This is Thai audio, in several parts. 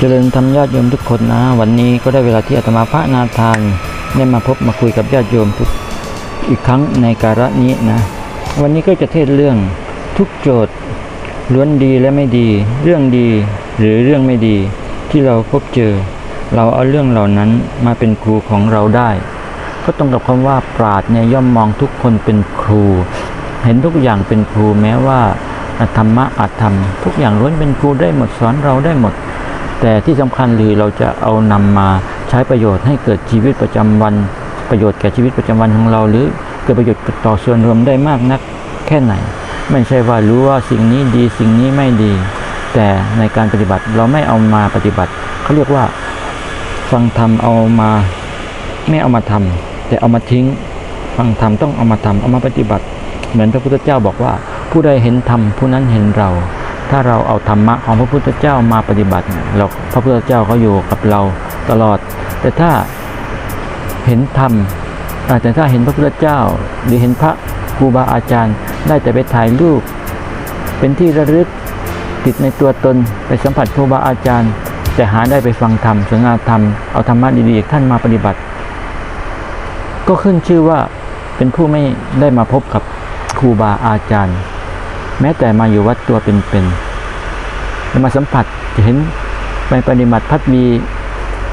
เจริญธรรมญาติโยมทุกคนนะ วันนี้ก็ได้เวลาที่อาตมาพระนาทานได้มาพบมาคุยกับญาติโยมทุกอีกครั้งในการะนี้นะ วันนี้ก็จะเทศเรื่องทุกโจทย์ล้วนดีและไม่ดี เรื่องดีหรือเรื่องไม่ดี ที่เราพบเจอ เราเอาเรื่องเหล่านั้นมาเป็นครูของเราได้ ก็ตรงกับคำว่าปราดเนี่ยย่อมมองทุกคนเป็นครู เห็นทุกอย่างเป็นครูแม้ว่าธรรมะอาจทำทุกอย่างล้วนเป็นครูได้หมดสอนเราได้หมด แต่ที่สำคัญคือเราจะเอานำมาใช้ประโยชน์ให้เกิดชีวิตประจำวัน ประโยชน์แก่ชีวิตประจำวันของเรา หรือเกิดประโยชน์ต่อส่วนรวมได้มากนักแค่ไหน ไม่ใช่ว่ารู้ว่าสิ่งนี้ดีสิ่งนี้ไม่ดี แต่ในการปฏิบัติเราไม่เอามาปฏิบัติเขาเรียกว่าฟังธรรมเอามาไม่เอามาทำแต่เอามาทิ้ง ฟังธรรมต้องเอามาทำเอามาปฏิบัติ เหมือนพระพุทธเจ้าบอกว่า ผู้ใดเห็นธรรมผู้นั้นเห็นเรา ถ้าเราเอาธรรมะของพระพุทธเจ้ามาปฏิบัติเราพระพุทธเจ้าเขาอยู่กับเราตลอด แต่ถ้าเห็นธรรมอาแต่ถ้าเห็นพระพุทธเจ้า หรือเห็นพระครูบาอาจารย์ ได้แต่ไปถ่ายรูป เป็นที่ระลึกติดในตัวตนไปสัมผัสครูบาอาจารย์ แต่หาได้ไปฟังธรรมสนทนาธรรมเอาธรรมะดีๆท่านมาปฏิบัติ ก็ขึ้นชื่อว่าเป็นผู้ไม่ได้มาพบกับครูบาอาจารย์ แม้แต่มาอยู่วัดตัวเป็นๆ มาสัมผัสจะเห็นไปปฏิบัติพัดมี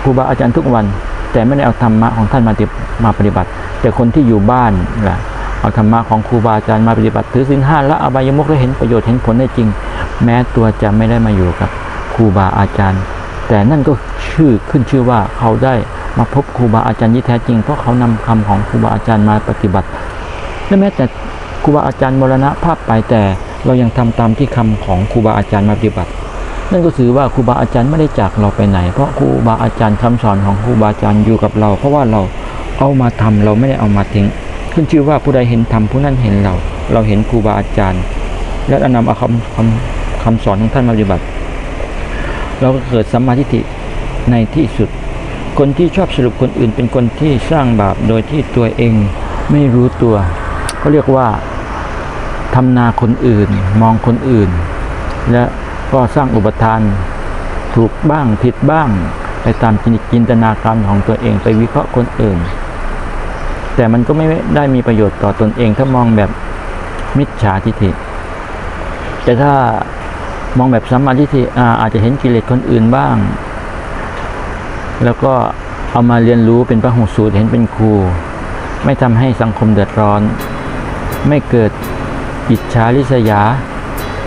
ครูบาอาจารย์ทุกวัน แต่ไม่ได้เอาธรรมะของท่านมาติมาปฏิบัติ แต่คนที่อยู่บ้านแหละเอาธรรมะของครูบาอาจารย์มาปฏิบัติ ถือศีลห้าและอบายมุขและเห็นประโยชน์เห็นผลได้จริง แม้ตัวจะไม่ได้มาอยู่กับครูบาอาจารย์ แต่นั่นก็ชื่อขึ้นชื่อว่าเขาได้มาพบครูบาอาจารย์ที่แท้จริงเพราะเขานำคำของครูบาอาจารย์มาปฏิบัติและแม้แต่ครูบาอาจารย์มรณภาพไปแต่ เรายังทำตามที่คำของครูบาอาจารย์มาปฏิบัติ นั่นก็ถือว่าครูบาอาจารย์ไม่ได้จากเราไปไหน เพราะครูบาอาจารย์คำสอนของครูบาอาจารย์อยู่กับเรา เพราะว่าเราเอามาทำเราไม่ได้เอามาทิ้ง ขึ้นชื่อว่าผู้ใดเห็นธรรมผู้นั้นเห็นเรา เราเห็นครูบาอาจารย์ และนำเอาคำคำคำสอนของท่านมาปฏิบัติ เราก็เกิดสัมมาทิฏฐิในที่สุด คนที่ชอบสรุปคนอื่นเป็นคนที่สร้างบาปโดยที่ตัวเองไม่รู้ตัวเขาเรียกว่า ทำนาคนอื่นมองคนอื่น และก็สร้างอุปทานถูกบ้างผิดบ้าง ไปตามจินตนาการของตัวเองไปวิเคราะห์คนอื่น แต่มันก็ไม่ได้มีประโยชน์ต่อตนเองถ้ามองแบบมิจฉาทิฏฐิแต่ถ้ามองแบบสัมมาทิฏฐิอาอาจจะเห็นกิเลสคนอื่นบ้าง แล้วก็เอามาเรียนรู้เป็นพระหูสูตรเห็นเป็นครู ไม่ทำให้สังคมเดือดร้อน ไม่เกิด อิจฉาริษยา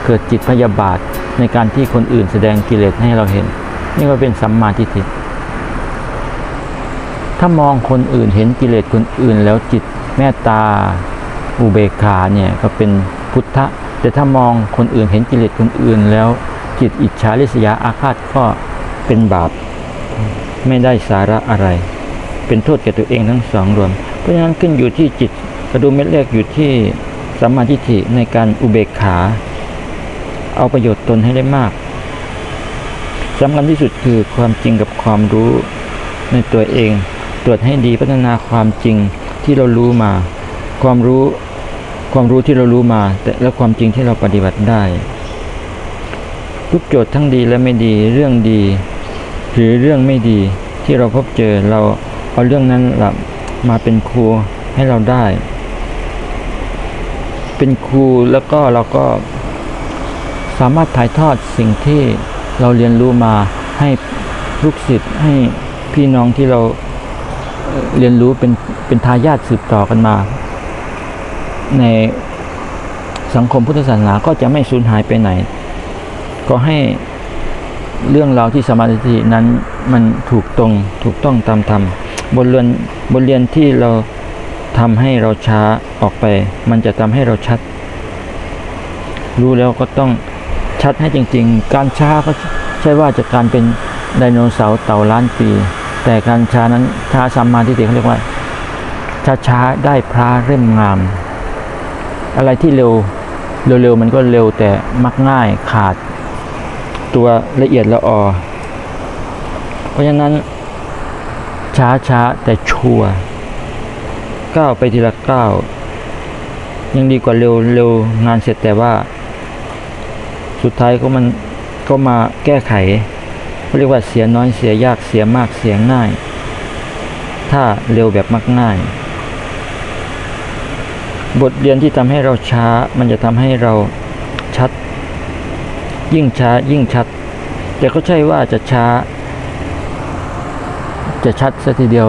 เกิดจิตพยาบาทในการที่คนอื่นแสดงกิเลสให้เราเห็น นี่ก็เป็นสัมมาทิฏฐิถ้ามองคนอื่นเห็นกิเลสคนอื่น แล้วจิตเมตตาอุเบกขาเนี่ยก็เป็นพุทธะแต่ถ้ามองคนอื่นเห็นกิเลสคนอื่น แล้วจิตอิจฉาริษยาอาฆาตก็เป็นบาป ไม่ได้สาระอะไร เป็นโทษแก่ตัวเองทั้งสองรวม เพราะฉะนั้นขึ้นอยู่ที่จิตกระดูกเม็ดแรกอยู่ที่ สัมมาทิฏฐิในการอุเบกขา เอาประโยชน์ตนให้ได้มากสำคัญที่สุดคือความจริงกับความรู้ในตัวเอง ตรวจให้ดีพัฒนาความจริงที่เรารู้มา ความรู้ความรู้ที่เรารู้มา แต่และความจริงที่เราปฏิบัติได้ ทุกโจทย์ทั้งดีและไม่ดีเรื่องดี หรือเรื่องไม่ดีที่เราพบเจอเราเอาเรื่องนั้นมาเป็นครูให้เราได้ เป็นครูแล้วก็เราก็สามารถถ่ายทอดสิ่งที่เราเรียนรู้มาให้ลูกศิษย์ให้พี่น้องที่เราเอ่อเรียนรู้เป็นเป็นทายาทสืบต่อกันมา ในสังคมพุทธศาสนาก็จะไม่สูญหายไปไหน ก็ให้เรื่องราวที่สมาธินั้นมันถูกตรงถูกต้องตามธรรมบทเรียนบทเรียนที่เรา ทำให้เราช้าออกไป มันจะทำให้เราชัด รู้แล้วก็ต้องชัดให้จริง ๆ การช้าก็ใช่ว่าจะการเป็นไดโนเสาร์เต่าล้านปี แต่การช้านั้นช้าสัมมาทิฏฐิเขาเรียกว่าช้าช้าได้พระเร่มงาม อะไรที่เร็วเร็วๆมันก็เร็วแต่มักง่ายขาด ตัวละเอียดละออ เพราะฉะนั้นช้าช้าแต่ชัวร์ ก้าวไปทีละก้าวยังดีกว่าเร็วเร็วงานเสร็จแต่ว่า สุดท้ายก็มันก็มาแก้ไขเขาเรียกว่าเสียน้อยเสียยากเสียมากเสียง่าย ถ้าเร็วแบบมักง่าย บทเรียนที่ทำให้เราช้า มันจะทำให้เราชัด ยิ่งช้ายิ่งชัด แต่ก็ใช่ว่าจะช้า จะชัดซะทีเดียว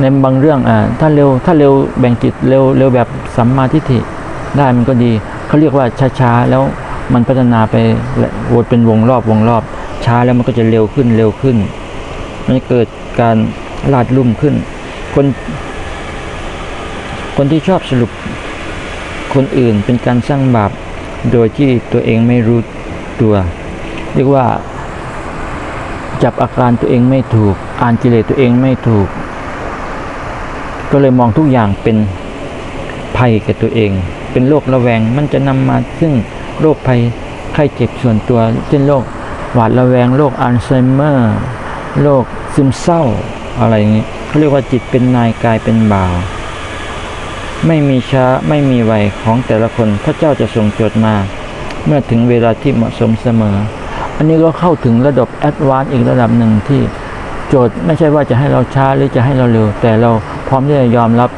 ในบางเรื่องอ่าถ้าเร็วถ้าเร็วแบ่งจิตเร็วเร็วแบบสัมมาทิฏฐิได้มันก็ดีเขาเรียกว่าช้าๆแล้วมันพัฒนาไปวนเป็นวงรอบวงรอบ ช้าแล้วมันก็จะเร็วขึ้นเร็วขึ้น มันจะเกิดการลาดลุ่มขึ้น คน คนที่ชอบสรุปคนอื่นเป็นการสร้างบาปโดยที่ตัวเองไม่รู้ตัว เรียกว่าจับอาการตัวเองไม่ถูก อ่านกิเลสตัวเองไม่ถูก ก็เลยมองทุกอย่างเป็นภัยแก่ตัวเอง เป็นโรคระแวง มันจะนำมาซึ่งโรคภัยไข้เจ็บส่วนตัว เช่นโรคหวาดระแวง โรคอัลไซเมอร์ โรคซึมเศร้าอะไรอย่างนี้เขาเรียกว่าจิตเป็นนายกายเป็นบ่าว ไม่มีช้าไม่มีไวของแต่ละคนพระเจ้าจะทรงโจทย์มา เมื่อถึงเวลาที่เหมาะสมเสมอ อันนี้ก็เข้าถึงระดับแอดวานซ์อีกระดับหนึ่งที่ โจทย์ไม่ใช่ว่าจะให้เราช้าหรือจะให้เราเร็ว แต่เราพร้อมที่จะยอมรับ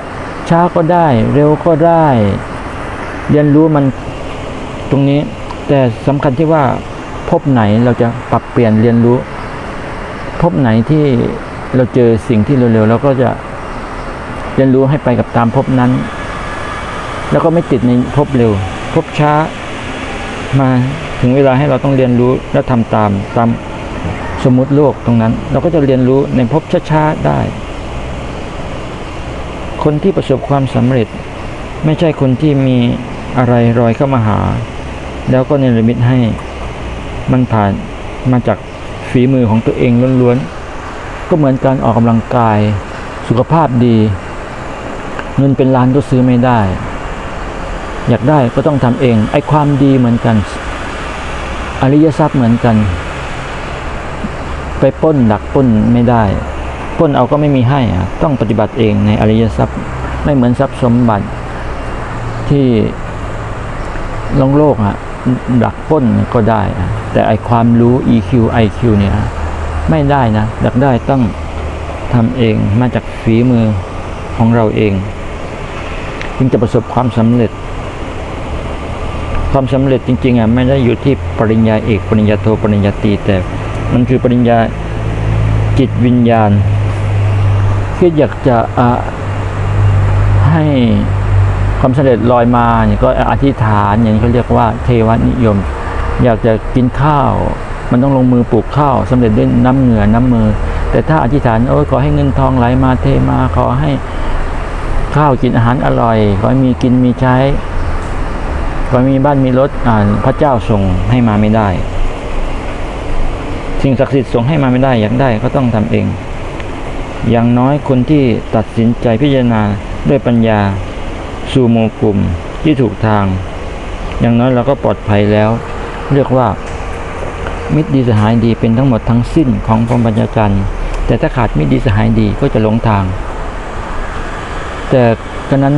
ช้าก็ได้ เร็วก็ได้ เรียนรู้มันตรงนี้ แต่สำคัญที่ว่าพบไหนเราจะปรับเปลี่ยนเรียนรู้ พบไหนที่เราเจอสิ่งที่เร็วๆเราก็จะเรียนรู้ให้ไปกับตามพบนั้น แล้วก็ไม่ติดในพบเร็ว พบช้ามาถึงเวลาให้เราต้องเรียนรู้และทำตามตาม สมมุติโลกตรงนั้น เราก็จะเรียนรู้ในพบช้าๆได้ คนที่ประสบความสำเร็จ ไม่ใช่คนที่มีอะไรรอยเข้ามาหา แล้วก็เนรมิตให้ มันผ่านมาจากฝีมือของตัวเองล้วนๆ ก็เหมือนการออกกำลังกาย สุขภาพดี เงินเป็นล้านก็ซื้อไม่ได้ อยากได้ก็ต้องทำเอง ไอ้ความดีเหมือนกัน อริยทรัพย์เหมือนกัน ไปป้นดักป้นไม่ได้ป้นเอาก็ไม่มีให้ต้องปฏิบัติเองในอริยทรัพย์ ไม่เหมือนทรัพย์สมบัติที่ลกโลกอะดักป้นก็ได้ แต่ไอความรู้ EQ IQ เนี่ยไม่ได้นะดักได้ต้องทำเองมาจากฝีมือของเราเอง จึงจะประสบความสำเร็จ ความสำเร็จจริงๆอะไม่ได้อยู่ที่ปริญญาเอกปริญญาโทปริญญาตรีแต่ มันคือปริญญาจิตวิญญาณคืออยากจะอะให้ความสำเร็จลอยมาเนี่ยก็อธิษฐานอย่างนี้เขาเรียกว่าเทวนิยม อยากจะกินข้าว มันต้องลงมือปลูกข้าวสำเร็จด้วยน้ำเหงื่อน้ำมือ แต่ถ้าอธิษฐานโอ้ขอให้เงินทองไหลมาเทมาขอให้ข้าวกินอาหารอร่อย ขอให้มีกินมีใช้ขอให้มีบ้านมีรถอ่าพระเจ้าส่งให้มาไม่ได้ สิ่งศักดิ์สิทธิ์ส่งให้มาไม่ได้อยากได้ก็ต้องทำเอง อย่างน้อยคนที่ตัดสินใจพิจารณาด้วยปัญญา สู่หมู่กลุ่มที่ถูกทาง อย่างน้อยเราก็ปลอดภัยแล้ว เรียกว่า มิตรดีสหายดีเป็นทั้งหมดทั้งสิ้นของพรหมจรรย์แต่ถ้าขาดมิตรดีสหายดีก็จะหลงทาง แต่กนั้น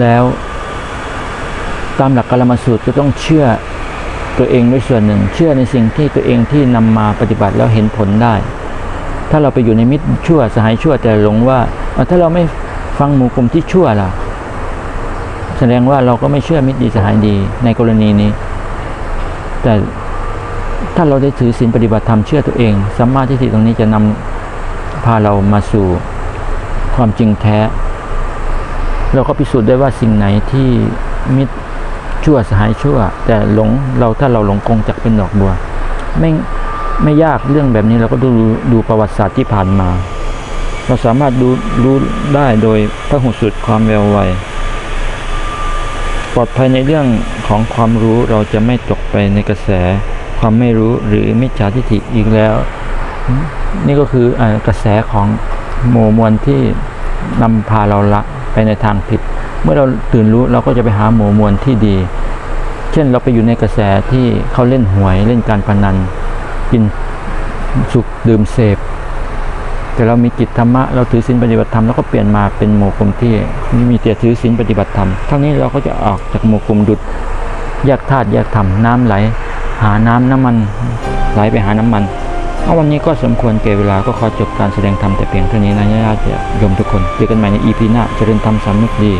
แล้วตามหลักกรรมสูตรก็ต้องเชื่อ ตัวเองด้วยส่วนหนึ่ง เชื่อในสิ่งที่ตัวเองที่นำมาปฏิบัติแล้วเห็นผลได้ ถ้าเราไปอยู่ในมิตรชั่วสหายชั่วแต่หลงว่าถ้าเราไม่ฟังหมู่กลุ่มที่ชั่วล่ะ แสดงว่าเราก็ไม่เชื่อมิตรดีสหายดีในกรณีนี้ แต่ถ้าเราได้ถือศีลปฏิบัติธรรมเชื่อตัวเองสัมมาทิฏฐิตรงนี้จะนำพาเรามาสู่ความจริงแท้ เราก็พิสูจน์ได้ว่าสิ่งไหนที่มิตร ชั่วสหายชั่ว แต่หลงเราถ้าเราหลงกงจักเป็นดอกบัว ไม่ไม่ยากเรื่องแบบนี้เราก็ดูดูประวัติศาสตร์ที่ผ่านมา เราสามารถดูรู้ได้โดยพระหุสุดความแววไวปลอดภัยในเรื่องของความรู้เราจะไม่ตกไปในกระแสความไม่รู้หรือมิจฉาทิฏฐิอีกแล้ว นี่ก็คืออกระแสของหมู่มวลที่นำพาเราละไปในทางผิด เมื่อเราตื่นรู้เราก็จะไปหาหมู่มวลที่ดี เช่นเราไปอยู่ในกระแสที่เขาเล่นหวยเล่นการพนัน กินสุขดื่มเสพ แต่เรามีจิตธรรมะเราถือศีลปฏิบัติธรรมแล้วก็เปลี่ยนมาเป็นหมู่กลุ่มที่มีแต่ถือศีลปฏิบัติธรรมทั้งนี้เราก็จะออกจากหมู่กลุ่มดุดแยกธาตุแยกธรรมน้ำไหล หาน้ำน้ำมันไหลไปหาน้ำมันเอาวันนี้ก็สมควรเก่เวลาก็ขอจบการแสดงธรรมแต่เพียงเท่านี้นะญาติโยมทุกคนเจอกันใหม่ในอีพีหน้าเจริญธรรมสำนึกดี